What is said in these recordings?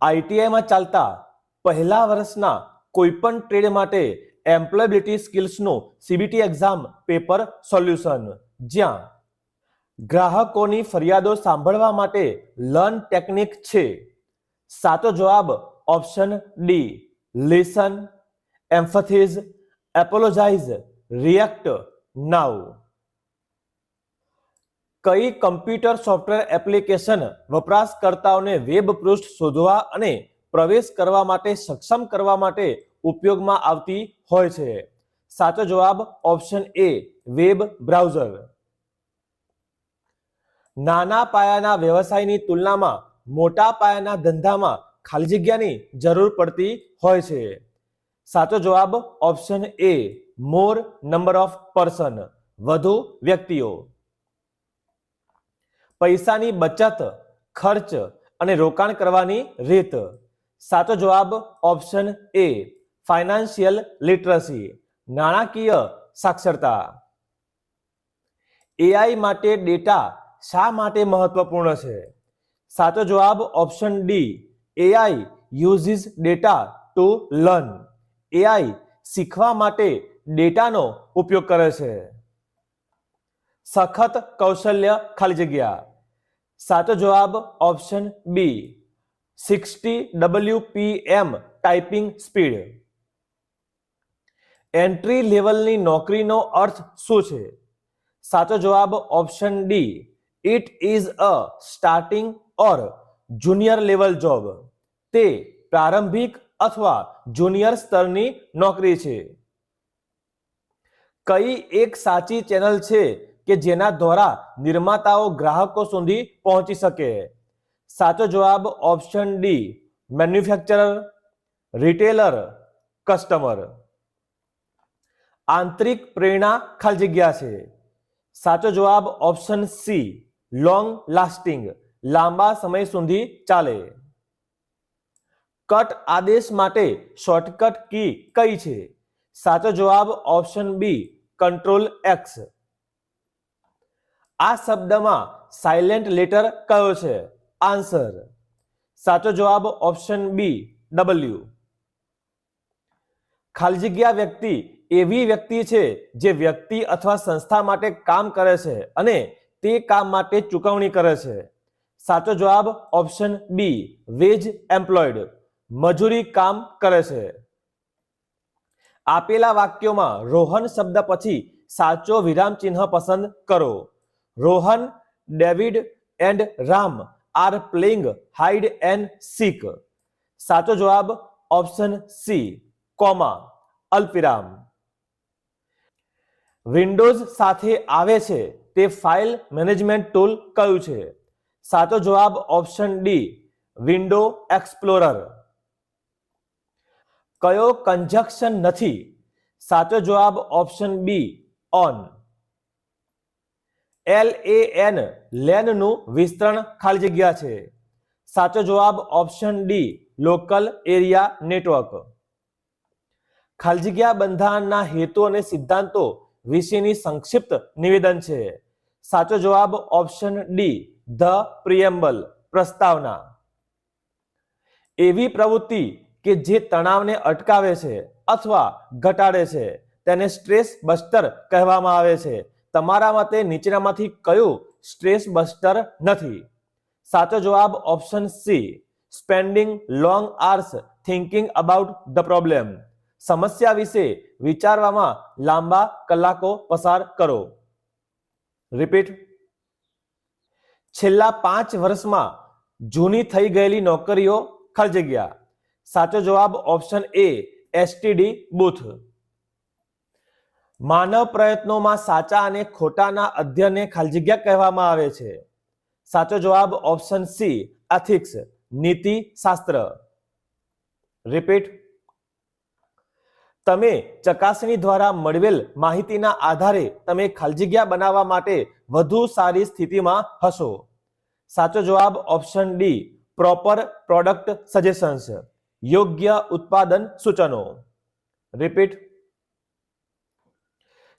આઈટીઆઈમાં ચાલતા પહેલા વર્ષના કોઈપણ ટ્રેડ માટે એમ્પ્લોયબિલિટી સ્કિલ્સનું સીબીટી એક્ઝામ પેપર સોલ્યુશન. જ્યાં ગ્રાહકોની ફરિયાદો સાંભળવા માટે લર્ન ટેકનિક છે. સાચો જવાબ option D, listen empathise apologise, react, now. કઈ કમ્પ્યુટર સોફ્ટવેર એપ્લિકેશન વપરાશકર્તાઓને વેબ પૃષ્ઠ શોધવા અને પ્રવેશ કરવા માટે સક્ષમ કરવા માટે ઉપયોગમાં આવતી હોય છે? સાચો જવાબ ઓપ્શન એ, વેબ બ્રાઉઝર. નાના પાયાના વ્યવસાયની તુલનામાં મોટા પાયાના ધંધામાં ખાલી જગ્યાની જરૂર પડતી હોય છે. સાચો જવાબ option A, more number of person, વધુ વ્યક્તિઓ. પૈસાની બચત, ખર્ચ અને રોકાણ કરવાની રીત. સાચો જવાબ ઓપ્શન એ, ફાઇનાન્શિયલ લિટરસી, નાણાકીય સાક્ષરતા. એઆઈ માટે ડેટા શા માટે મહત્વપૂર્ણ છે? સાચો જવાબ option D, AI uses data to learn. AI શીખવા માટે ડેટાનો ઉપયોગ કરે છે. સખત કૌશલ્ય ખાલી જગ્યા. સાચો જવાબ option B sixty W P M typing speed entry લેવલની નોકરીનો અર્થ શું છે? સાચો જવાબ option D it is a starting or junior level job તે પ્રારંભિક અથવા જુનિયર સ્તરની નોકરી છે. કઈ એક સાચી ચેનલ છે કે જેના દ્વારા નિર્માતાઓ ગ્રાહકો સુધી પહોંચી શકે. સાચો જવાબ option D manufacturer retailer customer આંતરિક પ્રેરણા ખાલી જગ્યા છે. સાચો જવાબ ઓપ્શન સી લોંગ લાસ્ટિંગ લાંબા સમય સુધી ચાલે. કટ આદેશ માટે શોર્ટકટ કી કઈ છે? સાચો જવાબ ઓપ્શન બી કંટ્રોલ એક્સ આ શબ્દમાં સાયલેન્ટ લેટર કયો છે? આન્સર સાચો જવાબ ઓપ્શન બી ડબલ્યુ ખાલી જગ્યા વ્યક્તિ એવી વ્યક્તિ છે જે વ્યક્તિ અથવા સંસ્થા માટે કામ કરે છે અને તે કામ માટે ચૂકવણી કરે છે. સાચો જવાબ ઓપ્શન બી વેજ એમ્પ્લોયડ મજૂરી કામ કરે છે. આપેલા વાક્યોમાં રોહન શબ્દ પછી સાચો વિરામ ચિહ્ન પસંદ કરો. Rohan, David and Ram are playing hide and seek. સાચો જવાબ ઓપ્શન સી, કોમા અલ્પિરામ વિન્ડોઝ સાથે આવે છે તે ફાઇલ મેનેજમેન્ટ ટૂલ કયું છે? સાચો જવાબ ઓપ્શન ડી, વિન્ડો એક્સપ્લોરર. કયો કન્જક્શન નથી? સાચો જવાબ option B, on. L A N લેનનું વિસ્તરણ ખાલી જગ્યા છે. સાચો જવાબ option D local area network ખાલી જગ્યા બંધારણના હેતુ અને સિદ્ધાંતો વિશેની સંક્ષિપ્ત નિવેદન છે. સાચો જવાબ ઓપ્શન ડી ધ પ્રિએમ્બલ પ્રસ્તાવના. એવી પ્રવૃત્તિ કે જે તણાવને અટકાવે છે અથવા ઘટાડે છે, તેને સ્ટ્રેસ બસ્ટર કહેવામાં આવે છે. તમારા મતે નીચેનામાંથી કયું સ્ટ્રેસ બસ્ટર નથી? સાચો જવાબ option C, spending long hours thinking about the problem. સમસ્યા વિશે વિચારવામાં લાંબા કલાકો પસાર કરો. રિપીટ. છેલ્લા પાંચ વર્ષમાં જૂની થઈ ગયેલી નોકરીઓ ખાલી જગ્યા સાચો જવાબ ઓપ્શન એ એસટીડી બુથ. માનવ પ્રયત્નોમાં સાચા અને ખોટાના અધ્યયનને ખાલી જગ્યા કહેવામાં આવે છે. સાચો જવાબ ઓપ્શન સી એથિક્સ નીતિ, શાસ્ત્ર. રિપીટ. તમે ચકાસણી દ્વારા મળવેલ માહિતીના આધારે તમે ખાલી જગ્યા બનાવવા માટે વધુ સારી સ્થિતિમાં હશો. સાચો જવાબ option D, proper product suggestions, યોગ્ય ઉત્પાદન સૂચનો. રિપીટ.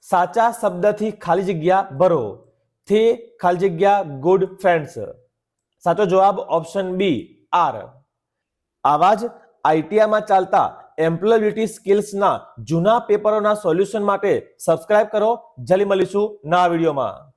સાચા શબ્દથી ખાલી જગ્યા ભરો. થે ખાલી જગ્યા ગુડ ફ્રેન્ડ્સ સાચો જવાબ ઓપ્શન બી આર આવા જ આઈટીઆઈમાં ચાલતા એમ્પ્લોયબિલિટી સ્કિલ્સના જૂના પેપરોના સોલ્યુશન માટે સબસ્ક્રાઇબ કરો. જલ્દી મળીશું નવા વિડીયોમાં.